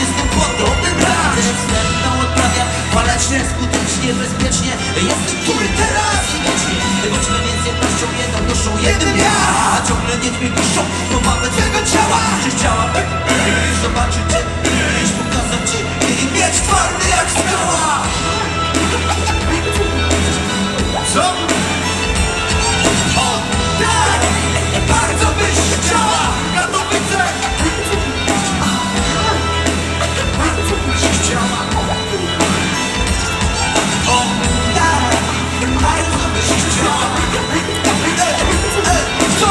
jestem podobny brat Wstępną odprawiam, walecznie, skutecznie, bezpiecznie Jestem który teraz! Wiecznie Bądźmy więc jednością jedną duszą, jednym ja! Ciągle niedźwiedź piszą, bo mamy twego ciała! Czy chciałaby kiedyś zobaczyć cię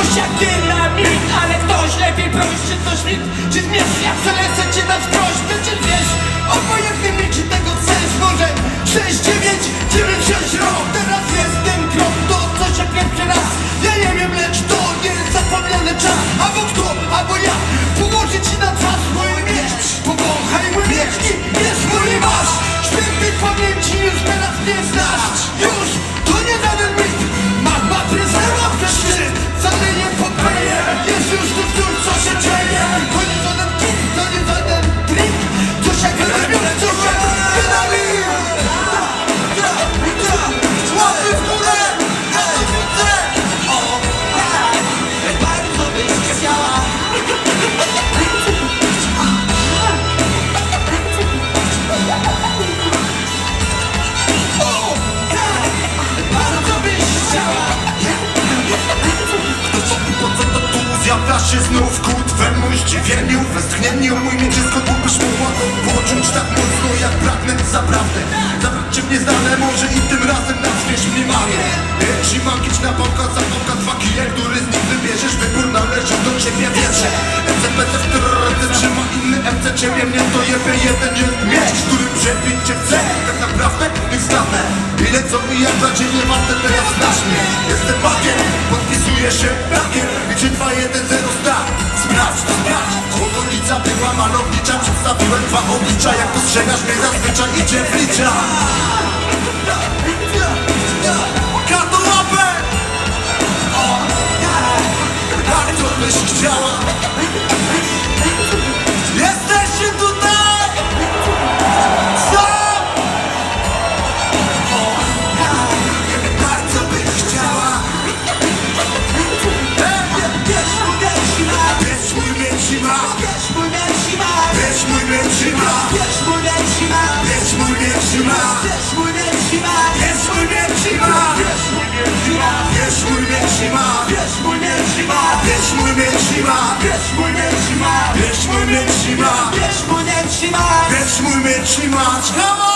Coś jak dynamit, ale ktoś lepiej proś, czy to świt Czy zmierz, ja przelecę cię na wskroś Przecież wiesz, obojętnie mi czy tego chcesz. Może 6, 9, 9, 6 rok. Teraz jest ten krok, to co się pierwszy raz. Ja nie wiem, lecz to nie jest zapomniany czas. Albo kto, albo ja. Położę ci na czas mój miecz. Powąchaj mój miecz i wiesz mój masz. Świętej pamięci już teraz nie znasz zdziwieniu Westchnieniu mój jest gotów byś mogła Poczuć tak mocno jak pragnę zaprawdę. Zabrać cię w nieznane może i tym razem nazwiesz mnie mamie Jeśli magiczna pałka zapałka dwa kije Który z nich wybierzesz. Wybór należy do ciebie wierzę MCPC terrorce trzyma inny MC Ciebie mnie to jebie. Jeden jest miecz Który przebić cię chce. Tak naprawdę niech stanę Ile co mi jak dla ciebie warte teraz znasz mnie. Jestem magiem, podpisuję się Przedstawiłem dwa oblicza Jak dostrzegasz mnie zazwyczaj idzie w licza mój mnie trzyma Wiesz mój mnie trzyma Wiesz mój mnie trzyma Wiesz mój mnie trzyma Come on!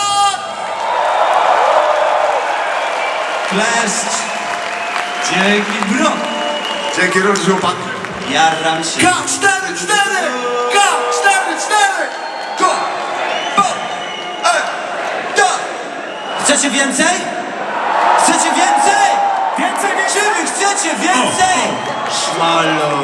Cześć Dzięki bro Dzięki Różu pan Jaram się K44 K44 Go Bo Ej Go Chcecie więcej? Chcecie więcej? Więcej, więcej? Czy wy chcecie więcej? Oh, oh. Szmalo